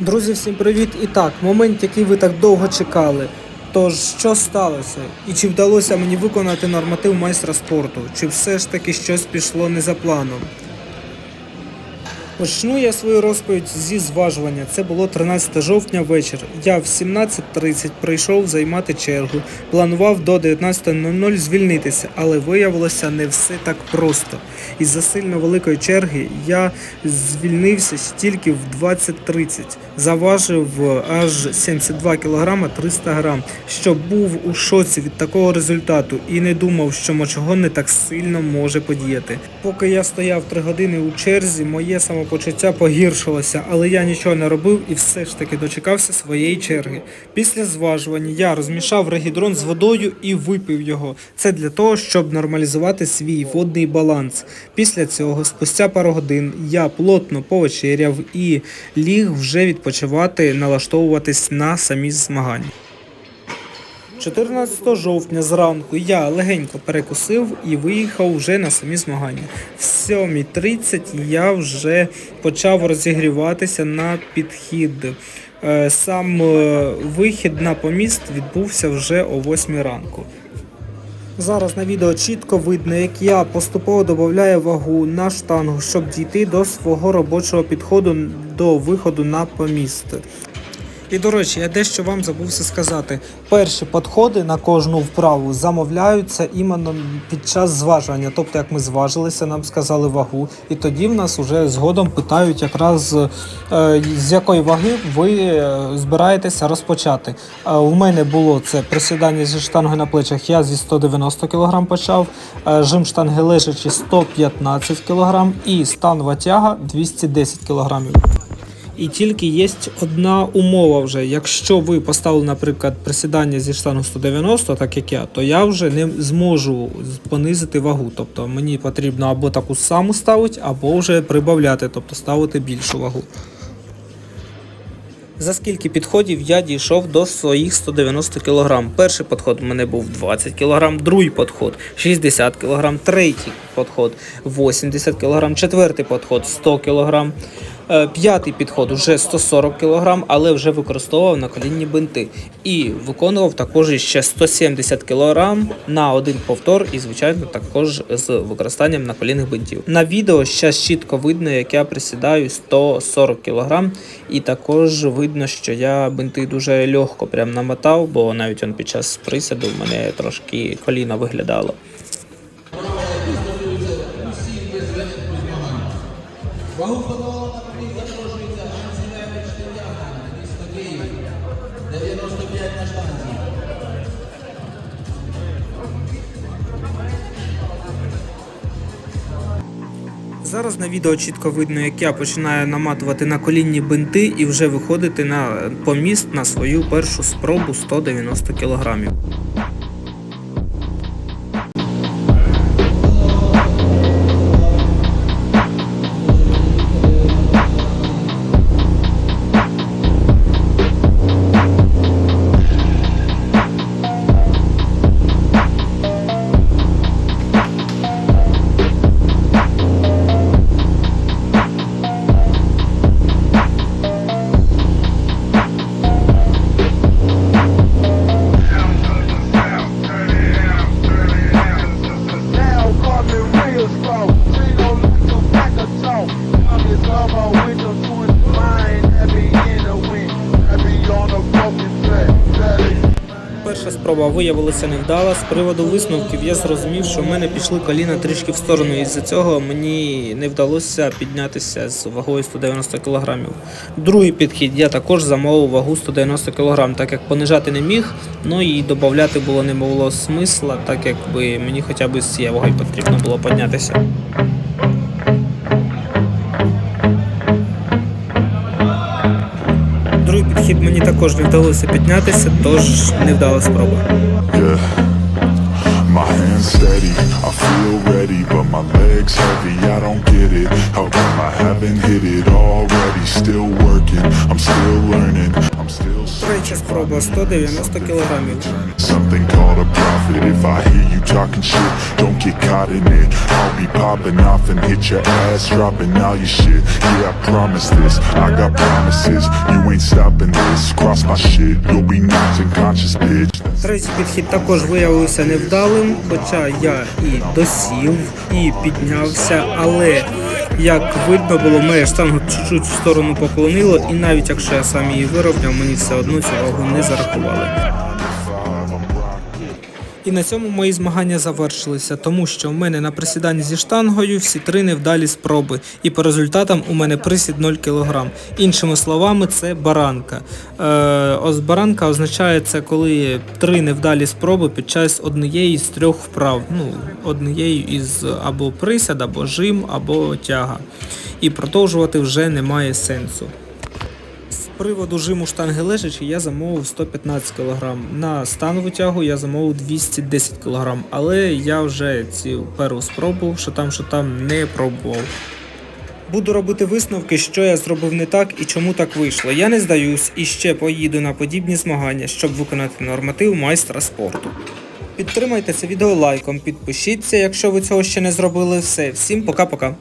Друзі, всім привіт! І так, момент, який ви так довго чекали. Тож, що сталося? І чи вдалося мені виконати норматив майстра спорту? Чи все ж таки щось пішло не за планом? Почну я свою розповідь зі зважування. Це було 13 жовтня вечір. Я в 17.30 прийшов займати чергу. Планував до 19.00 звільнитися, але виявилося не все так просто. Із-за сильно великої черги я звільнився тільки в 20.30. Заважив аж 72 кг 300 грам, що був у шоці від такого результату і не думав, що мочогон не так сильно може подіяти. Поки я стояв 3 години у черзі, моє самопочуття погіршилося, але я нічого не робив і все ж таки дочекався своєї черги. Після зважування я розмішав регідрон з водою і випив його. Це для того, щоб нормалізувати свій водний баланс. Після цього, спустя пару годин, я плотно повечеряв і ліг вже відпочивати, налаштовуватись на самі змагання. 14 жовтня зранку я легенько перекусив і виїхав вже на самі змагання. В 7.30 я вже почав розігріватися на підхід. Е, Сам е, вихід на поміст відбувся вже о 8 ранку. Зараз на відео чітко видно, як я поступово додаю вагу на штангу, щоб дійти до свого робочого підходу до виходу на поміст. І до речі, я дещо вам забувся сказати. Перші підходи на кожну вправу замовляються іменно під час зважування. Тобто, як ми зважилися, нам сказали вагу, і тоді в нас уже згодом питають, якраз е, з якої ваги ви е, збираєтеся розпочати. Е, у мене було це присідання зі штанги на плечах. Я зі 190 кг почав, жим штанги лежачі 115 кг і станова тяга 210 кг. І тільки є одна умова вже. Якщо ви поставили, наприклад, присідання зі штангу 190, так як я, то я вже не зможу понизити вагу. Тобто мені потрібно або таку саму ставити, або вже прибавляти, тобто ставити більшу вагу. За скільки підходів я дійшов до своїх 190 кг. Перший підход у мене був 20 кг, другий підход 60 кг, третій підход 80 кг, четвертий підход 100 кг. Е, П'ятий підход вже 140 кг, але вже використовував наколінні бинти. І виконував також ще 170 кг на один повтор, і, звичайно, також з використанням наколінних бинтів. На відео зараз чітко видно, як я присідаю 140 кг, і також видно, що я бинти дуже легко прям намотав, бо навіть он під час присяду в мене трошки коліна виглядало. Зараз на відео чітко видно, як я починаю наматувати на колінні бинти і вже виходити на поміст на свою першу спробу 190 кг. Перша спроба виявилася невдала. З приводу висновків я зрозумів, що в мене пішли коліна трішки в сторону, і з-за цього мені не вдалося піднятися з вагою 190 кг. Другий підхід я також замовив вагу 190 кг, так як понижати не міг, ну і додати було не було смисла, так якби мені хоча б з цією вагою потрібно було піднятися. Підхід мені також не вдалося піднятися, тож невдала спроба. My hands steady, I feel ready, but my legs heavy. I don't get it. How come I haven't hit it already? Still working, I'm still learning. I'm still Третя спроба 190 кілограмів. Something called a profit. If I hear you talking shit, don't get caught in it. I'll be popping off and hit your ass, dropping all your shit. Yeah, I promise this. I got promises. You ain't stopping this. Cross my shit, you'll be knocked unconscious, bitch. Третій підхід також виявився невдалим, хоча я і досів, і піднявся, але як видно було, моя штангу чуть-чуть в сторону поклонило, і навіть якщо я сам її виробняв, мені все одно цю вагу не зарахували. І на цьому мої змагання завершилися, тому що в мене на присіданні зі штангою всі три невдалі спроби, і по результатам у мене присід 0 кг. Іншими словами, це баранка. Е, ось баранка означає це, коли три невдалі спроби під час однієї з трьох вправ. Ну, однієї із або присяд, або жим, або тяга. І продовжувати вже немає сенсу. Приводу жиму штанги лежачі я замовив 115 кг. На станову тягу я замовив 210 кг, але я вже цю першу спробу, що там, що там, не пробував. Буду робити висновки, що я зробив не так і чому так вийшло. Я не здаюсь і ще поїду на подібні змагання, щоб виконати норматив майстра спорту. Підтримайте це відео лайком, підпишіться, якщо ви цього ще не зробили. Все, всім пока-пока.